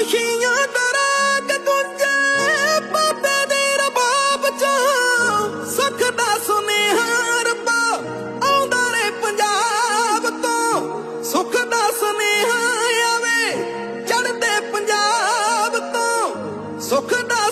ਖੁਸ਼ੀਆਂ ਦਾ ਰਾਗ ਗੁੰਜੇ ਪਾਤੇ ਦੇ ਰਬਾਬ ਚ। ਸੁਖ ਦਾ ਸੁਨੇਹਾ ਰੱਬਾ, ਆਉਂਦਾ ਰੇ ਪੰਜਾਬ ਤੋਂ। ਸੁਖ ਦਾ ਸੁਨੇਹਾ ਆਵੇ ਚੜਦੇ ਪੰਜਾਬ ਤੋਂ। ਸੁਖ ਦਾ